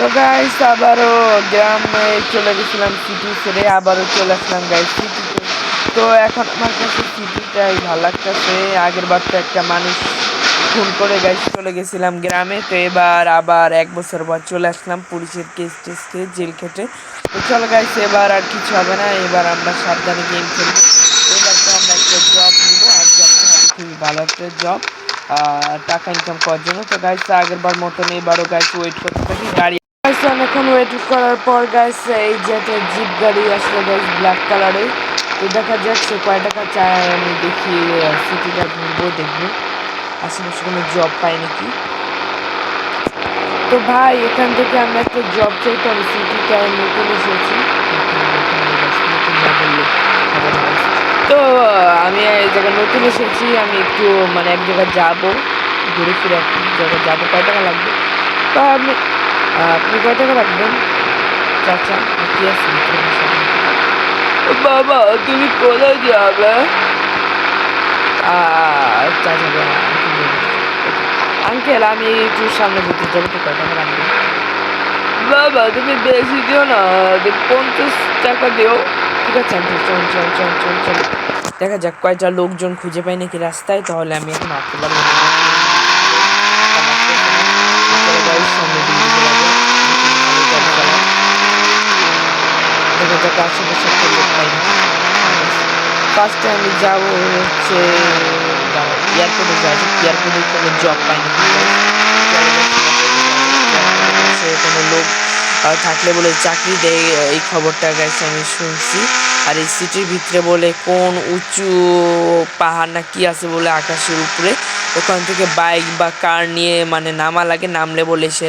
তো গাইস আবারও গ্রামে চলে গেছিলাম সিটি ছেড়ে, আবারও চলে আসলাম গাইস সিটিতে তো। এখন আমার কাছে সিটিটাই ভালো লাগতেছে। আগের বার তো একটা মানুষ খুন করে গাইস চলে গেছিলাম গ্রামে। তো এবার আবার এক বছর পর চলে আসলাম পুলিশের কেস টেস খেয়ে জেল খেটে। তো চলো গাইস এবার আর কিছু হবে না। এবার আমরা সাবধানে গেম খেলব। এবার তো আমরা একটা জব নিবো। আর জবটা হবে খুবই ভালো একটা জব টাকা ইনকাম করার জন্য। তো গাইস আগের বার মতন এবারও গাইস ওয়েট করতে থাকি। গাড়ি গাইস অনেকক্ষণ ওয়েট করার পর গাইস এই যে একটা জিপ গাড়ি আসলো গাইস ব্ল্যাক কালারে তো দেখা যাচ্ছে কয় টাকা চায় আমি দেখি সিটিটা ঘুরবো দেখব। আশেপাশে কোনো জব পাই নাকি? তো ভাই এখান থেকে আমি একটা জব চাইতে আমি সিটিটায় নতুন এসেছি। তো আমি এই জায়গায় নতুন এসেছি আমি একটু মানে এক জায়গায় যাব ঘুরে ফিরে এক জায়গায় যাব কয় টাকা লাগবে? তো আহ, আপনি কয় টাকা রাখবেন? চাচা কি আছে? বাবা তুমি কোথায় যাবে? চাচা। আঙ্কেল আমি একটু সামনে ঘুরতে যাব তো কয় টাকা রাখবেন? বাবা তুমি বেশি দিও না পঞ্চাশ টাকা দিও। ঠিক আছে আঙ্কেল চল চল চল চল চল। দেখা যাক কয়টা লোকজন খুঁজে পাই নাকি রাস্তায় তাহলে আমি এখন আসতে পারব না। চলো guys, সামনের দিকে যেতে হবে। ভালো গাড়ি চালাও। যাক আশেপাশে লোক পাই ফার্স্টে আমি যাব হচ্ছে, এয়ারপোর্টে যাব এয়ারপোর্টে কোনো জব পাই সে কোনো লোক থাকলে বলে চাকরি দেয় এই খবরটা গেছে আমি শুনছি। আর এই সিটির ভিতরে বলে কোন উঁচু পাহাড় না কি আছে বলে আকাশের উপরে, ওখান থেকে বাইক বা কার নিয়ে মানে নামা লাগে, নামলে বলে সে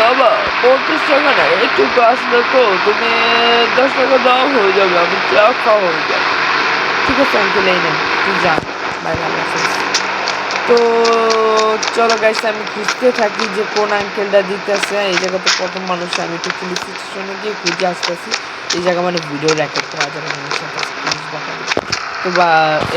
বাবা পঞ্চাশ টাকা না, একটু গাছ দেখো, তুমি দশ টাকা দাও, হয়ে যাবে, আমি চা খাওয়া হয়ে যাবে ঠিক আছে আঙ্কেল এই নেন তুই যা বাই হাফেজ। তো, চলো গাইস আমি খুঁজতে থাকি যে কোন আঙ্কেলটা দিতেছে, এই জায়গাতে কত মানুষ, আমি একটু পুলিশ স্টেশনে গিয়ে খুঁজে আসতেছি এই জায়গা মানে ভিডিও রেকর্ড করা যাবে মানুষের কাছে পুলিশ। তো বা,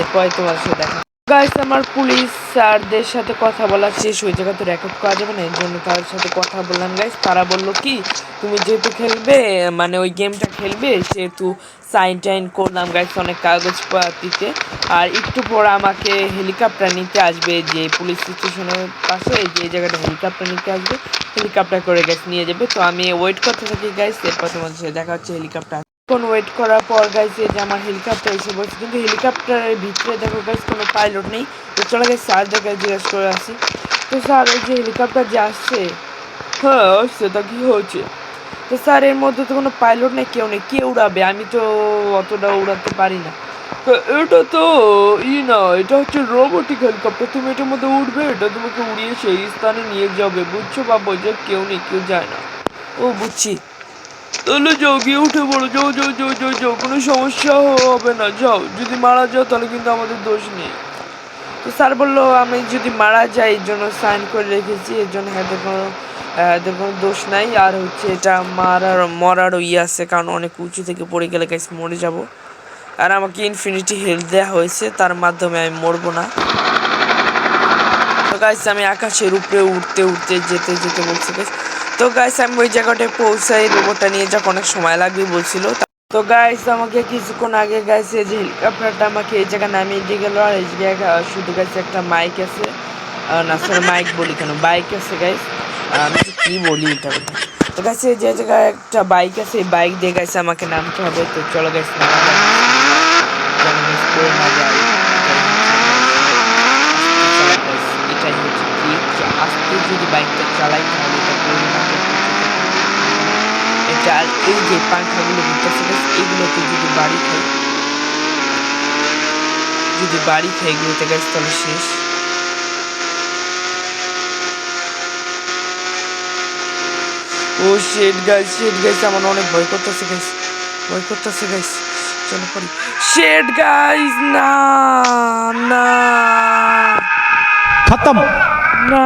এরপরে তোমার সাথে দেখা গাইস আমার পুলিশ স্যারদের সাথে কথা বলা শেষ ওই জায়গা তো রেকর্ড করা যাবে না, এর জন্য তার সাথে কথা বললাম গাইস তারা বলল কি, তুমি যেহেতু খেলবে মানে ওই গেমটা খেলবে, সেহেতু সাইন টাইন করলাম গাইস অনেক কাগজপাতিতে আর একটু পর আমাকে হেলিকপ্টার নিতে আসবে, যে পুলিশ স্টেশনের পাশে, যে জায়গাটা হেলিকপ্টার নিতে আসবে হেলিকপ্টার করে গাইস নিয়ে যাবে। তো আমি ওয়েট করতে থাকি গাইস এরপর তোমাদের সাথে দেখা হচ্ছে হেলিকপ্টার কোন ওয়েট করার পর গাইস এই যে আমার হেলিকপ্টার এসে বসে কিন্তু হেলিকপ্টারের ভিতরে দেখো গাইস কোনো পাইলট নেই। তো চলে গেছে স্যার দেখে জিজ্ঞেস করে আসি। তো স্যার এই যে হেলিকপ্টার যে আসছে হ্যাঁ সেটা কি হয়েছে? তো স্যার এর মধ্যে তো কোনো পাইলট নেই, কেউ নেই। কে উড়াবে? আমি তো অতটা উড়াতে পারি না। তো এটা তো, ই না, এটা হচ্ছে রোবোটিক হেলিকপ্টার তুমি এটার মধ্যে উঠবে এটা তোমাকে উড়িয়ে সেই স্থানে নিয়ে যাবে। বুঝছ, বাবা? যে কেউ নেই, কেউ যায় না। ও, বুঝছি। তাহলে যাও, গিয়ে উঠে পড়ো। যাও যাও যাও যাও যাও, কোনো সমস্যা হবে না। যাও, যদি মারা যাও তাহলে কিন্তু আমাদের দোষ নেই। তো স্যার বলল, আমি যদি মারা যাই, এর জন্য সাইন করে রেখেছি, এর জন্য এদের কোনো এদের কোনো দোষ নাই। আর হচ্ছে এটা মারার, মরারও ইয়ে আছে, কারণ অনেক উঁচু থেকে পড়ে গেলে গাইস মরে যাব। আর আমাকে ইনফিনিটি হেলথ দেওয়া হয়েছে, তার মাধ্যমে আমি মরবো না। তো গাইস আমি আকাশের উপরে উঠতে উঠতে, যেতে যেতে বলছি গাইস তো গাইস আমি ওই জায়গাটায় পৌঁছাই রোবটটা নিয়ে যাক, অনেক সময় লাগবে বলছিল। তো গাইস আমাকে কিছুক্ষণ আগে গাইস এই যে হেলিকপ্টারটা আমাকে এই জায়গায় নামিয়ে দিয়ে গেল, আর এই জায়গায় শুধু গাইস একটা মাইক আছে। না স্যার মাইক বলি কেন? বাইক আছে গাইস আমি কি বলি এটা? তো এই যে জায়গায় একটা বাইক আছে, এই বাইক দিয়ে গাইস আমাকে নামতে হবে। তো চলো গাইস এটাই যদি বাইকটা চালাই তাহলে এটা পড়ে না যায়। চাল এই যে পান্থাগুলো দেখতেছে এইগুলোতে যদি বাড়ি খাই যদি বাড়ি খাই এগুলোতে গেছে তাহলে শেষ। ও শেট গাছ শেট গাছ আমার অনেক ভয় করতেছে গাছ ভয় করতেছে গাছ চলো পড়ি। শেট গাইস না না। খতম। না।